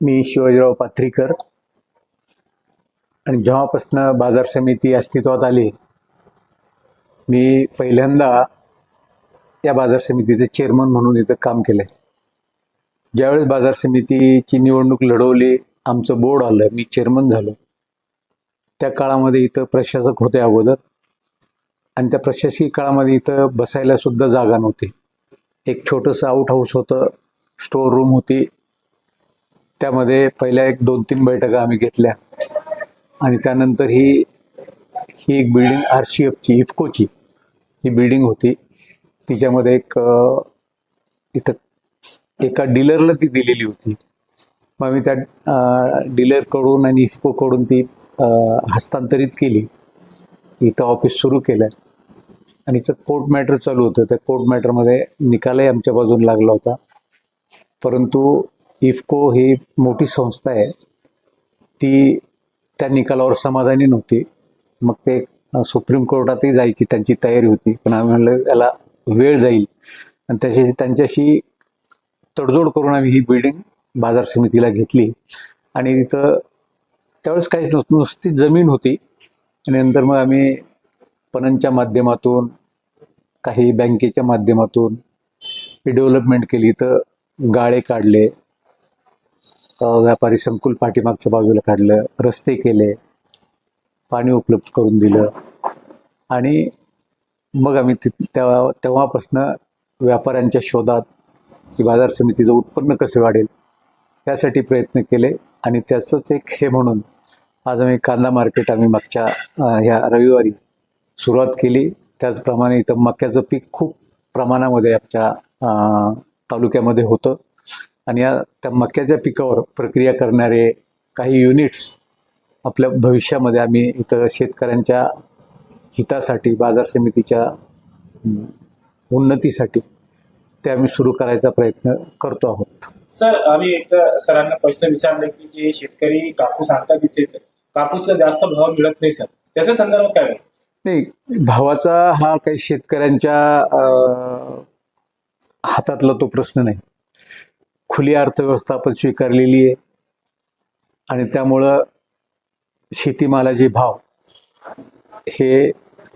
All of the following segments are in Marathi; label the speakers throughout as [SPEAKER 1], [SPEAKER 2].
[SPEAKER 1] मी शिवाजीराव पाथरीकर. आणि जेव्हापासनं बाजार समिती अस्तित्वात आली मी पहिल्यांदा या बाजार समितीचे चेअरमन म्हणून इथं काम केलं आहे ज्यावेळेस बाजार समितीची निवडणूक लढवली आमचं बोर्ड आलं मी चेअरमन झालो. त्या काळामध्ये इथं प्रशासक होते अगोदर. आणि त्या प्रशासकीय काळामध्ये इथं बसायला सुद्धा जागा नव्हती. एक छोटंसं आउट हाऊस होतं स्टोअर रूम होती. त्यामध्ये पहिल्या एक दोन तीन बैठका आम्ही घेतल्या. आणि त्यानंतर ही ही एक बिल्डिंग आर सी एफची इफकोची ही बिल्डिंग होती. तिच्यामध्ये एक इथं एका डीलरला ती दिलेली होती. मग आम्ही त्या डीलरकडून आणि इफकोकडून ती हस्तांतरित केली. इथं ऑफिस सुरू केलं आणि इथं कोर्ट मॅटर चालू होतं. त्या कोर्ट मॅटरमध्ये निकालही आमच्या बाजून लागला होता. परंतु इफको ही मोठी संस्था आहे. ती त्या निकालावर समाधानी नव्हती. मग ते सुप्रीम कोर्टातही जायची त्यांची तयारी होती. पण आम्ही म्हणलं त्याला वेळ जाईल. आणि त्याच्याशी त्यांच्याशी तडजोड करून आम्ही ही बिल्डिंग बाजार समितीला घेतली. आणि तिथं त्यावेळेस काही नुस- नुसती जमीन होती. आणि नंतर मग आम्ही पणनच्या माध्यमातून काही बँकेच्या माध्यमातून डेव्हलपमेंट केली. तर गाळे काढले. व्यापारी संकुल पाठीमागच्या बाजूला काढलं रस्ते केले पाणी उपलब्ध करून दिलं. आणि मग आम्ही ति तेव्हा तेव्हापासनं व्यापाऱ्यांच्या शोधात की बाजार समितीचं उत्पन्न कसे वाढेल त्यासाठी प्रयत्न केले. आणि त्याचंच एक हे म्हणून आज आम्ही कांदा मार्केट आम्ही मागच्या ह्या रविवारी सुरुवात केली. त्याचप्रमाणे इथं मक्याचं पीक खूप प्रमाणामध्ये आमच्या तालुक्यामध्ये होतं. आणि या त्या मक्याच्या पिकावर प्रक्रिया करणारे काही युनिट्स आपल्या भविष्यामध्ये आम्ही इथं शेतकऱ्यांच्या हितासाठी बाजार समितीच्या उन्नतीसाठी ते आम्ही सुरू करायचा प्रयत्न करतो आहोत.
[SPEAKER 2] सर आम्ही एकदा सरांना प्रश्न विचारले की जे शेतकरी कापूस आणतात तिथे कापूसला जास्त भाव मिळत नाही सर. त्याच्या संदर्भात काय?
[SPEAKER 1] नाही भावाचा हा काही शेतकऱ्यांच्या हातातला तो प्रश्न नाही. खुली अर्थव्यवस्था आपण स्वीकारलेली आहे. आणि त्यामुळं शेतीमालाचे भाव हे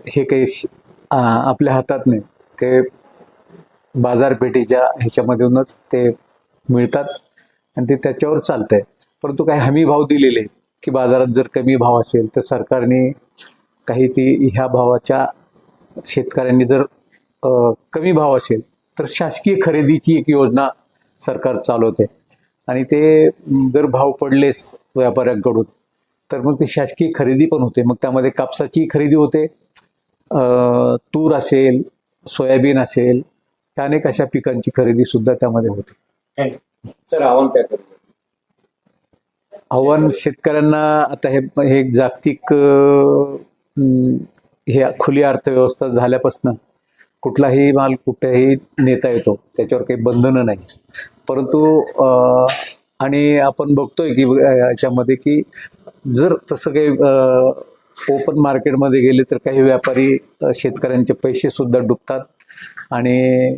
[SPEAKER 1] हे काही श- आपल्या हातात नाही. ते बाजारपेठेच्या ह्याच्यामधूनच ते मिळतात आणि ते त्याच्यावर चालतंय. परंतु काही हमी भाव दिलेले की बाजारात जर कमी भाव असेल तर सरकारने काही ती ह्या भावाच्या शेतकऱ्यांनी जर कमी भाव असेल तर शासकीय खरेदीची एक योजना सरकार चालवते. आणि ते जर भाव पडलेच व्यापाऱ्यांकडून तर मग ती शासकीय खरेदी पण होते. मग त्यामध्ये कापसाची खरेदी होते. तूर असेल सोयाबीन असेल त्या अनेक अशा पिकांची खरेदी सुद्धा त्यामध्ये होते.
[SPEAKER 2] सर आव्हान काय
[SPEAKER 1] आव्हान शेतकऱ्यांना आता हे हे एक जागतिक हे खुली अर्थव्यवस्था झाल्यापासून कुठलाही माल कुठेही नेता येतो त्याच्यावर काही बंधनं नाही. परंतु आणि आपण बघतोय की याच्यामध्ये की जर तसं काही ओपन मार्केटमध्ये गेले तर काही व्यापारी शेतकऱ्यांचे पैसे सुद्धा डुबतात आणि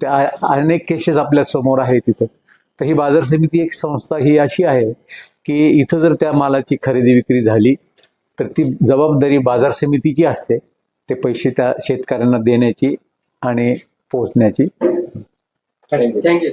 [SPEAKER 1] त्या अनेक केसेस आपल्यासमोर आहेत तिथं तर ही बाजार समिती एक संस्था ही अशी आहे की इथं जर त्या मालाची खरेदी विक्री झाली तर ती जबाबदारी बाजार समितीची असते. ते पैसे त्या शेतकऱ्यांना देण्याची आणि पोहोचण्याची.
[SPEAKER 2] थँक्यू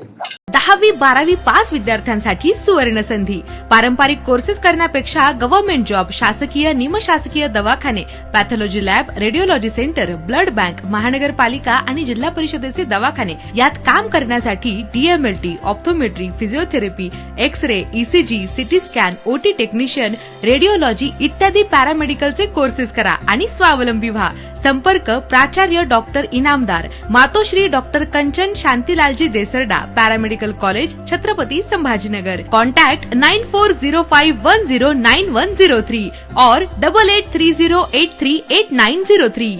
[SPEAKER 3] दहावी बारावी पास विद्यार्थ्यांसाठी सुवर्ण संधी. पारंपरिक कोर्सेस करण्यापेक्षा गव्हर्नमेंट जॉब शासकीय निमशासकीय दवाखाने pathology lab radiology centre blood bank महानगरपालिका आणि जिल्हा परिषदेचे दवाखाने यात काम करण्यासाठी DMLT optometry physiotherapy X ray ECG CT scan OT technician radiology इत्यादी पॅरामेडिकलचे कोर्सेस करा आणि स्वावलंबी व्हा. संपर्क प्राचार्य doctor Inamdar Matoshri doctor Kanchan शांतीलालजी Desarda paramedical college Chhatrapati Sambhajinagar. Contact nine four zero five one zero nine one zero three और double eight three zero eight three eight nine zero three